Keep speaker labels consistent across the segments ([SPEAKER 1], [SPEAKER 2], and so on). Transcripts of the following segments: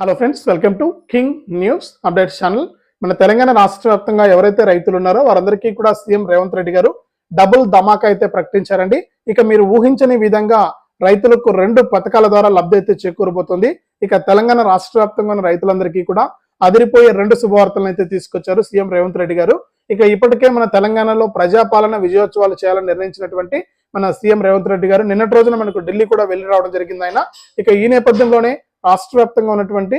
[SPEAKER 1] Hello friends welcome to King news updates channel మన తెలంగాణ రాష్ట్ర వ్యాప్తంగా ఎవరైతే రైతులు ఉన్నారో వారందరికీ కూడా సీఎం రేవంత్ రెడ్డి గారు డబుల్ ధమాకా అయితే ప్రకటించారండి. ఇక మీరు ఊహించని విధంగా రైతులకు రెండు పథకాల ద్వారా లబ్ధి అయితే చేకూరబోతుంది. ఇక తెలంగాణ రాష్ట్ర వ్యాప్తంగా ఉన్న రైతులందరికీ కూడా అదిరిపోయే రెండు శుభవార్తలను అయితే తీసుకొచ్చారు సీఎం రేవంత్ రెడ్డి గారు. ఇక ఇప్పటికే మన తెలంగాణలో ప్రజాపాలన విజయోత్సవాలు చేయాలని నిర్ణయించినటువంటి మన సీఎం రేవంత్ రెడ్డి గారు నిన్నటి రోజున మనకు ఢిల్లీ కూడా వెళ్ళి రావడం జరిగింది ఆయన. ఇక ఈ నేపథ్యంలోనే రాష్ట్ర వ్యాప్తంగా ఉన్నటువంటి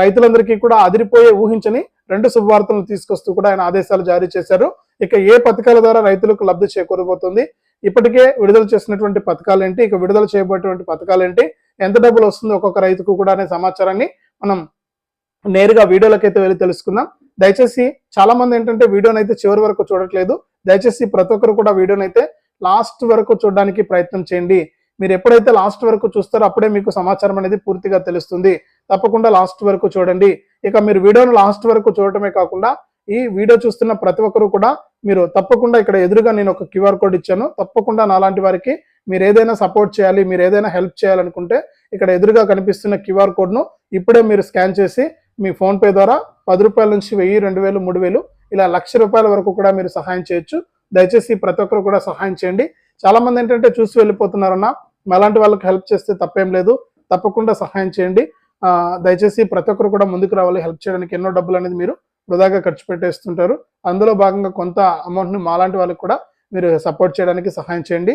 [SPEAKER 1] రైతులందరికీ కూడా అదిరిపోయే ఊహించని రెండు శుభవార్తలను తీసుకొస్తూ కూడా ఆయన ఆదేశాలు జారీ చేశారు. ఇక ఏ పథకాల ద్వారా రైతులకు లబ్ధి చేకూరబోతుంది? ఇప్పటికే విడుదల చేసినటువంటి పథకాలు ఏంటి ఇక విడుదల చేయబోయేటువంటి పథకాలు ఏంటి ఎంత డబ్బులు వస్తుంది ఒక్కొక్క రైతుకు కూడా అనే సమాచారాన్ని మనం నేరుగా వీడియోలకైతే వెళ్ళి తెలుసుకుందాం. దయచేసి చాలా మంది ఏంటంటే వీడియోని అయితే చివరి వరకు చూడట్లేదు. దయచేసి ప్రతి ఒక్కరు కూడా వీడియోని అయితే లాస్ట్ వరకు చూడడానికి ప్రయత్నం చేయండి. మీరు ఎప్పుడైతే లాస్ట్ వరకు చూస్తారో అప్పుడే మీకు సమాచారం అనేది పూర్తిగా తెలుస్తుంది. తప్పకుండా లాస్ట్ వరకు చూడండి. ఇక మీరు వీడియోను లాస్ట్ వరకు చూడటమే కాకుండా ఈ వీడియో చూస్తున్న ప్రతి ఒక్కరు కూడా మీరు తప్పకుండా ఇక్కడ ఎదురుగా నేను ఒక క్యూఆర్ కోడ్ ఇచ్చాను. తప్పకుండా నాలాంటి వారికి మీరు ఏదైనా సపోర్ట్ చేయాలి మీరు ఏదైనా హెల్ప్ చేయాలనుకుంటే ఇక్కడ ఎదురుగా కనిపిస్తున్న క్యూఆర్ కోడ్ను ఇప్పుడే మీరు స్కాన్ చేసి మీ ఫోన్పే ద్వారా పది రూపాయల నుంచి వెయ్యి రెండు వేలు మూడు వేలు ఇలా లక్ష రూపాయల వరకు కూడా మీరు సహాయం చేయొచ్చు. దయచేసి ప్రతి ఒక్కరు కూడా సహాయం చేయండి. చాలామంది ఏంటంటే చూసి వెళ్ళిపోతున్నారన్నా అలాంటి వాళ్ళకి హెల్ప్ చేస్తే తప్పేం లేదు. తప్పకుండా సహాయం చేయండి. దయచేసి ప్రతి ఒక్కరు కూడా ముందుకు రావాలి. హెల్ప్ చేయడానికి ఎన్నో డబ్బులు అనేది మీరు వృధాగా ఖర్చు పెట్టేస్తుంటారు. అందులో భాగంగా కొంత అమౌంట్ని మాలాంటి వాళ్ళకి కూడా మీరు సపోర్ట్ చేయడానికి సహాయం చేయండి.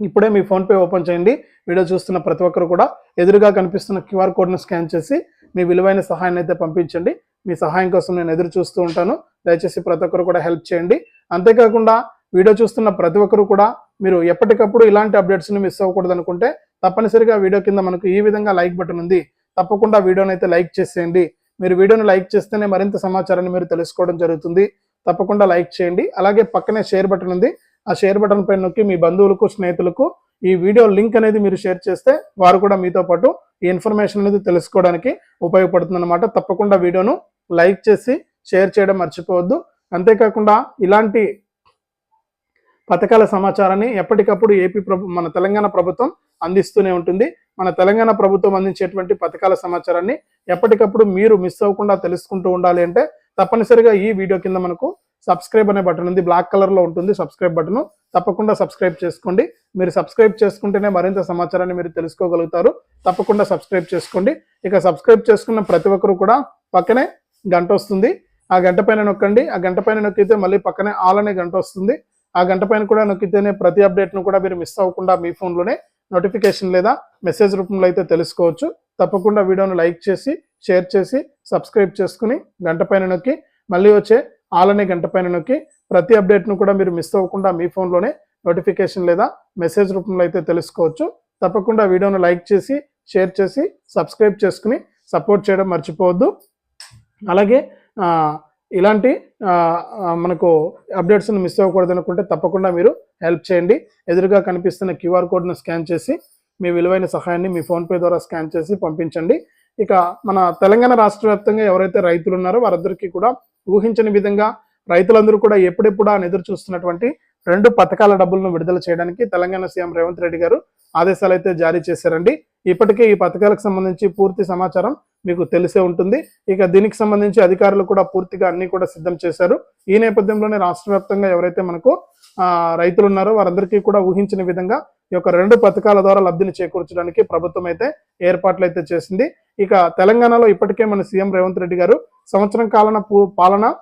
[SPEAKER 1] ఇప్పుడే మీ ఫోన్పే ఓపెన్ చేయండి. వీడియో చూస్తున్న ప్రతి ఒక్కరు కూడా ఎదురుగా కనిపిస్తున్న క్యూఆర్ కోడ్ను స్కాన్ చేసి మీ విలువైన సహాయాన్ని అయితే పంపించండి. మీ సహాయం కోసం నేను ఎదురు చూస్తూ ఉంటాను. దయచేసి ప్రతి ఒక్కరు కూడా హెల్ప్ చేయండి. అంతేకాకుండా వీడియో చూస్తున్న ప్రతి ఒక్కరు కూడా మీరు ఎప్పటికప్పుడు ఇలాంటి అప్డేట్స్ని మిస్ అవ్వకూడదు అనుకుంటే తప్పనిసరిగా వీడియో కింద మనకు ఈ విధంగా లైక్ బటన్ ఉంది. తప్పకుండా వీడియోని అయితే లైక్ చేసేయండి. మీరు వీడియోని లైక్ చేస్తేనే మరింత సమాచారాన్ని మీరు తెలుసుకోవడం జరుగుతుంది. తప్పకుండా లైక్ చేయండి. అలాగే పక్కనే షేర్ బటన్ ఉంది. ఆ షేర్ బటన్ పైన నొక్కి మీ బంధువులకు స్నేహితులకు ఈ వీడియో లింక్ అనేది మీరు షేర్ చేస్తే వారు కూడా మీతో పాటు ఈ ఇన్ఫర్మేషన్ అనేది తెలుసుకోవడానికి ఉపయోగపడుతుంది అనమాట తప్పకుండా వీడియోను లైక్ చేసి షేర్ చేయడం మర్చిపోవద్దు. అంతేకాకుండా ఇలాంటి పథకాల సమాచారాన్ని ఎప్పటికప్పుడు ఏపీ ప్రభు మన తెలంగాణ ప్రభుత్వం అందిస్తూనే ఉంటుంది. మన తెలంగాణ ప్రభుత్వం అందించేటువంటి పథకాల సమాచారాన్ని ఎప్పటికప్పుడు మీరు మిస్ అవ్వకుండా తెలుసుకుంటూ ఉండాలి అంటే తప్పనిసరిగా ఈ వీడియో కింద మనకు సబ్స్క్రైబ్ అనే బటన్ ఉంది. బ్లాక్ కలర్లో ఉంటుంది సబ్స్క్రైబ్ బటన్. తప్పకుండా సబ్స్క్రైబ్ చేసుకోండి. మీరు సబ్స్క్రైబ్ చేసుకుంటేనే మరింత సమాచారాన్ని మీరు తెలుసుకోగలుగుతారు. తప్పకుండా సబ్స్క్రైబ్ చేసుకోండి. ఇక సబ్స్క్రైబ్ చేసుకున్న ప్రతి ఒక్కరు కూడా పక్కనే గంట వస్తుంది. ఆ గంట పైన నొక్కండి. ఆ గంట పైన నొక్కితే మళ్ళీ పక్కనే ఆల్ అనే గంట వస్తుంది. ఆ గంట పైన కూడా నొక్కితేనే ప్రతి అప్డేట్ను కూడా మీరు మిస్ అవ్వకుండా మీ ఫోన్లోనే నోటిఫికేషన్ లేదా మెసేజ్ రూపంలో అయితే తెలుసుకోవచ్చు. తప్పకుండా వీడియోను లైక్ చేసి షేర్ చేసి సబ్స్క్రైబ్ చేసుకుని గంట పైన నొక్కి మళ్ళీ వచ్చే ఆలనే గంట పైన నొక్కి ప్రతి అప్డేట్ను కూడా మీరు మిస్ అవ్వకుండా మీ ఫోన్లోనే నోటిఫికేషన్ లేదా మెసేజ్ రూపంలో అయితే తెలుసుకోవచ్చు. తప్పకుండా వీడియోను లైక్ చేసి షేర్ చేసి సబ్స్క్రైబ్ చేసుకుని సపోర్ట్ చేయడం మర్చిపోవద్దు. అలాగే ఇలాంటి మనకు అప్డేట్స్ని మిస్ అవ్వకూడదు అనుకుంటే తప్పకుండా మీరు హెల్ప్ చేయండి. ఎదురుగా కనిపిస్తున్న క్యూఆర్ కోడ్ను స్కాన్ చేసి మీ విలువైన సహాయాన్ని మీ ఫోన్పే ద్వారా స్కాన్ చేసి పంపించండి. ఇక మన తెలంగాణ రాష్ట్ర వ్యాప్తంగా ఎవరైతే రైతులు ఉన్నారో వారందరికీ కూడా ఊహించని విధంగా రైతులందరూ కూడా ఎప్పుడెప్పుడు అని ఎదురు చూస్తున్నటువంటి రెండు పథకాల డబ్బులను విడుదల చేయడానికి తెలంగాణ సీఎం రేవంత్ రెడ్డి గారు ఆదేశాలు అయితే జారీ చేశారండి. ఇప్పటికే ఈ పథకాలకు సంబంధించి పూర్తి సమాచారం మీకు తెలిసే ఉంటుంది. ఇక దీనికి సంబంధించి అధికారులు కూడా పూర్తిగా అన్ని కూడా సిద్ధం చేశారు. ఈ నేపథ్యంలోనే రాష్ట్ర వ్యాప్తంగా ఎవరైతే మనకు రైతులు ఉన్నారో వారందరికీ కూడా ఊహించిన విధంగా ఈ యొక్క రెండు పథకాల ద్వారా లబ్ధిని చేకూర్చడానికి ప్రభుత్వం అయితే ఏర్పాట్లు అయితే చేసింది. ఇక తెలంగాణలో ఇప్పటికే మన సీఎం రేవంత్ రెడ్డి గారు సంవత్సరం కాలన పూ- పాలన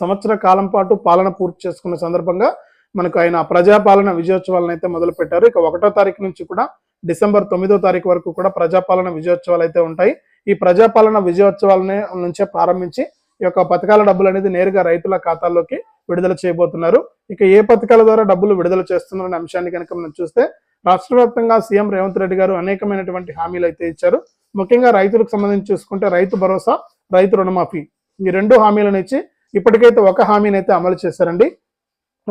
[SPEAKER 1] సంవత్సర కాలం పాటు పాలన పూర్తి చేసుకున్న సందర్భంగా మనకు ఆయన ప్రజాపాలన విజయోత్సవాలను అయితే మొదలు పెట్టారు ఇక ఒకటో తారీఖు నుంచి కూడా డిసెంబర్ తొమ్మిదో తారీఖు వరకు కూడా ప్రజాపాలన విజయోత్సవాలు అయితే ఉంటాయి. ఈ ప్రజాపాలన విజయోత్సవాలని నుంచే ప్రారంభించి ఈ యొక్క పథకాల డబ్బులు అనేది నేరుగా రైతుల ఖాతాల్లోకి విడుదల చేయబోతున్నారు. ఇక ఏ పథకాల ద్వారా డబ్బులు విడుదల చేస్తున్నారనే అంశాన్ని కనుక మనం చూస్తే రాష్ట్ర వ్యాప్తంగా సీఎం రేవంత్ రెడ్డి గారు అనేకమైనటువంటి హామీలు అయితే ఇచ్చారు. ముఖ్యంగా రైతులకు సంబంధించి చూసుకుంటే రైతు భరోసా రైతు రుణమాఫీ ఈ రెండు హామీలను ఇచ్చి ఇప్పటికైతే ఒక హామీని అయితే అమలు చేశారండి.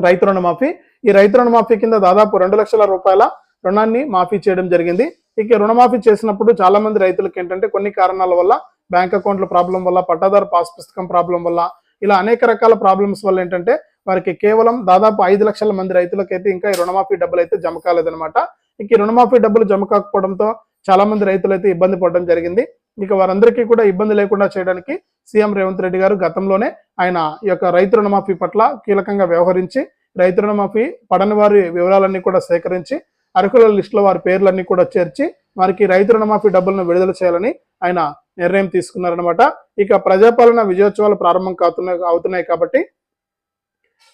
[SPEAKER 1] రైతు రుణమాఫీ. ఈ రైతు రుణమాఫీ కింద దాదాపు రెండు లక్షల రూపాయల రుణాన్ని మాఫీ చేయడం జరిగింది. ఇక రుణమాఫీ చేసినప్పుడు చాలా మంది రైతులకు ఏంటంటే కొన్ని కారణాల వల్ల బ్యాంక్ అకౌంట్ల ప్రాబ్లం వల్ల పట్టాదారు పాస్ పుస్తకం ప్రాబ్లం వల్ల ఇలా అనేక రకాల ప్రాబ్లమ్స్ వల్ల ఏంటంటే వారికి కేవలం దాదాపు ఐదు లక్షల మంది రైతులకైతే ఇంకా ఈ రుణమాఫీ డబ్బులు అయితే జమ కాలేదనమాట ఇక ఈ రుణమాఫీ డబ్బులు జమ కాకపోవడంతో చాలా మంది రైతులు అయితే ఇబ్బంది పడడం జరిగింది. ఇక వారందరికీ కూడా ఇబ్బంది లేకుండా చేయడానికి సీఎం రేవంత్ రెడ్డి గారు గతంలోనే ఆయన ఈ యొక్క రైతు రుణమాఫీ పట్ల కీలకంగా వ్యవహరించి రైతు రుణమాఫీ పడని వారి వివరాలన్నీ కూడా సేకరించి అర్హుల లిస్టులో వారి పేర్లన్నీ కూడా చేర్చి వారికి రైతు రుణమాఫీ డబ్బులను విడుదల చేయాలని ఆయన నిర్ణయం తీసుకున్నారనమాట ఇక ప్రజాపాలన విజయోత్సవాలు ప్రారంభం కాతున్నాయి అవుతున్నాయి కాబట్టి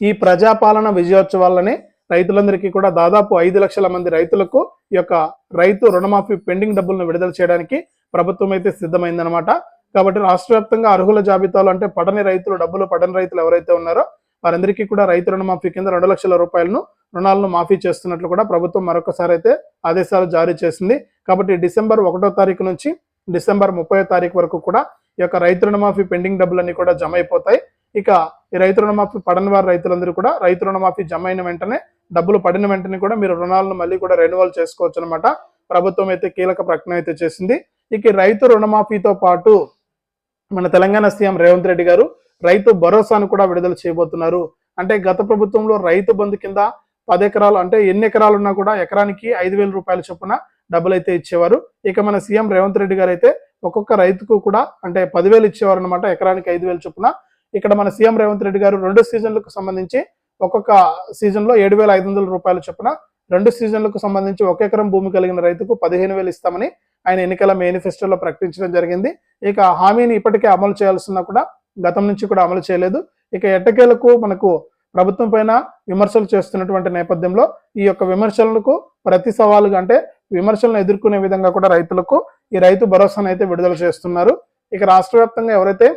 [SPEAKER 1] ఈ ప్రజాపాలన విజయోత్సవాలని రైతులందరికీ కూడా దాదాపు ఐదు లక్షల మంది రైతులకు ఈ యొక్క రైతు రుణమాఫీ పెండింగ్ డబ్బులను విడుదల చేయడానికి ప్రభుత్వం అయితే సిద్ధమైందనమాట కాబట్టి రాష్ట్ర వ్యాప్తంగా అర్హుల జాబితాలో అంటే పడని రైతులు డబ్బులు పడని రైతులు ఎవరైతే ఉన్నారో వారందరికీ కూడా రైతు రుణమాఫీ కింద రెండు లక్షల రూపాయలను రుణాలను మాఫీ చేస్తున్నట్లు కూడా ప్రభుత్వం మరొకసారి అయితే ఆదేశాలు జారీ చేసింది. కాబట్టి డిసెంబర్ ఒకటో తారీఖు నుంచి డిసెంబర్ ముప్పై తారీఖు వరకు కూడా ఈ యొక్క రైతు రుణమాఫీ పెండింగ్ డబ్బులన్నీ కూడా జమ అయిపోతాయి. ఇక ఈ రైతు రుణమాఫీ పడని వారి రైతులందరూ కూడా రైతు రుణమాఫీ జమ అయిన వెంటనే డబ్బులు పడిన వెంటనే కూడా మీరు రుణాలను మళ్ళీ కూడా రెన్యువల్ చేసుకోవచ్చు అనమాట ప్రభుత్వం అయితే కీలక ప్రకటన అయితే చేసింది. ఇక రైతు రుణమాఫీతో పాటు మన తెలంగాణ సీఎం రేవంత్ రెడ్డి గారు రైతు భరోసాను కూడా విడుదల చేయబోతున్నారు. అంటే గత ప్రభుత్వంలో రైతు బంధు కింద పది ఎకరాలు అంటే ఎన్ని ఎకరాలు ఉన్నా కూడా ఎకరానికి ఐదు వేల రూపాయల చొప్పున డబ్బులు అయితే ఇచ్చేవారు. ఇక మన సీఎం రేవంత్ రెడ్డి గారు అయితే ఒక్కొక్క రైతుకు కూడా అంటే పదివేలు ఇచ్చేవారు అనమాట ఎకరానికి ఐదు వేల చొప్పున. ఇక్కడ మన సీఎం రేవంత్ రెడ్డి గారు రెండు సీజన్లకు సంబంధించి ఒక్కొక్క సీజన్లో ఏడు వేల ఐదు వందల రూపాయల చొప్పున రెండు సీజన్లకు సంబంధించి ఒక ఎకరం భూమి కలిగిన రైతుకు పదిహేను వేలు ఇస్తామని ఆయన ఎన్నికల మేనిఫెస్టోలో ప్రకటించడం జరిగింది. ఇక హామీని ఇప్పటికే అమలు చేయాల్సిన కూడా గతం నుంచి కూడా అమలు చేయలేదు. ఇక ఎట్టకేలకు మనకు ప్రభుత్వం పైన విమర్శలు చేస్తున్నటువంటి నేపథ్యంలో ఈ యొక్క విమర్శలకు ప్రతి సవాలుగా అంటే విమర్శలను ఎదుర్కొనే విధంగా కూడా రైతులకు ఈ రైతు భరోసాను అయితే విడుదల చేస్తున్నారు. ఇక రాష్ట్ర వ్యాప్తంగా ఎవరైతే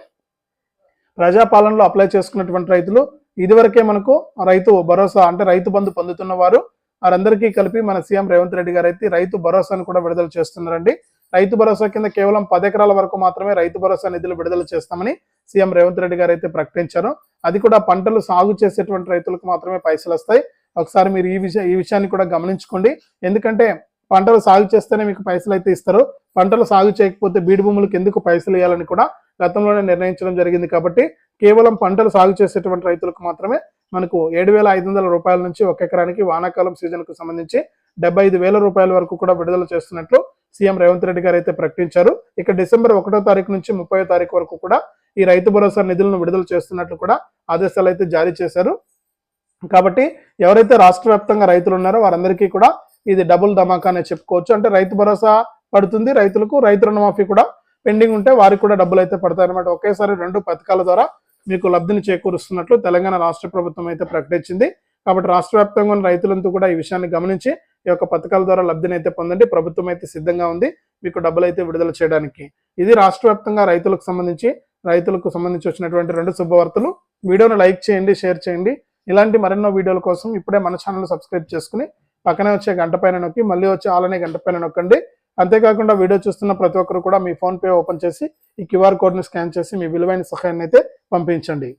[SPEAKER 1] ప్రజాపాలనలో అప్లై చేసుకున్నటువంటి రైతులు ఇదివరకే మనకు రైతు భరోసా అంటే రైతు బంధు పొందుతున్న వారు వారందరికీ కలిపి మన సీఎం రేవంత్ రెడ్డి గారు అయితే రైతు భరోసాను కూడా విడుదల చేస్తున్నారండి. రైతు భరోసా కింద కేవలం పది ఎకరాల వరకు మాత్రమే రైతు భరోసా నిధులు విడుదల చేస్తామని సీఎం రేవంత్ రెడ్డి గారు అయితే ప్రకటించారు. అది కూడా పంటలు సాగు చేసేటువంటి రైతులకు మాత్రమే పైసలు వస్తాయి. ఒకసారి మీరు ఈ విషయం ఈ విషయాన్ని కూడా గమనించుకోండి. ఎందుకంటే పంటలు సాగు చేస్తేనే మీకు పైసలు అయితే ఇస్తారు. పంటలు సాగు చేయకపోతే బీడు భూములకు ఎందుకు పైసలు ఇవ్వాలని కూడా గతంలోనే నిర్ణయించడం జరిగింది కాబట్టి కేవలం పంటలు సాగు చేసేటువంటి రైతులకు మాత్రమే మనకు ఏడు వేల ఐదు వందల రూపాయల నుంచి ఒక ఎకరానికి వానాకాలం సీజన్కు సంబంధించి డెబ్బై ఐదు వేల రూపాయల వరకు కూడా విడుదల చేస్తున్నట్లు సీఎం రేవంత్ రెడ్డి గారు అయితే ప్రకటించారు. ఇక డిసెంబర్ ఒకటో తారీఖు నుంచి ముప్పై తారీఖు వరకు కూడా ఈ రైతు భరోసా నిధులను విడుదల చేస్తున్నట్లు కూడా ఆదేశాలు అయితే జారీ చేశారు. కాబట్టి ఎవరైతే రాష్ట్ర వ్యాప్తంగా రైతులు ఉన్నారో వారందరికీ కూడా ఇది డబుల్ ధమాకా అనే చెప్పుకోవచ్చు. అంటే రైతు భరోసా పడుతుంది రైతులకు రైతు రుణమాఫీ కూడా పెండింగ్ ఉంటే వారికి కూడా డబ్బులు అయితే పడతాయి అనమాట ఒకేసారి రెండు పథకాల ద్వారా మీకు లబ్ధిని చేకూరుస్తున్నట్లు తెలంగాణ రాష్ట్ర ప్రభుత్వం అయితే ప్రకటించింది. కాబట్టి రాష్ట్ర వ్యాప్తంగా ఉన్న రైతులంతా కూడా ఈ విషయాన్ని గమనించి ఈ యొక్క పథకాల ద్వారా లబ్ధిని అయితే పొందండి. ప్రభుత్వం అయితే సిద్ధంగా ఉంది మీకు డబ్బులు అయితే విడుదల చేయడానికి. ఇది రాష్ట్ర వ్యాప్తంగా రైతులకు సంబంధించి రైతులకు సంబంధించి వచ్చినటువంటి రెండు శుభవార్తలు. వీడియోను లైక్ చేయండి షేర్ చేయండి. ఇలాంటి మరెన్నో వీడియోల కోసం ఇప్పుడే మన ఛానల్ సబ్స్క్రైబ్ చేసుకుని పక్కనే వచ్చే గంట పైన నొక్కి మళ్ళీ వచ్చే ఆలనే గంట పైన నొక్కండి. అంతేకాకుండా వీడియో చూస్తున్న ప్రతి ఒక్కరు కూడా మీ ఫోన్పే ఓపెన్ చేసి ఈ క్యూఆర్ కోడ్ని స్కాన్ చేసి మీ విలువైన సహాయాన్ని అయితే పంపించండి.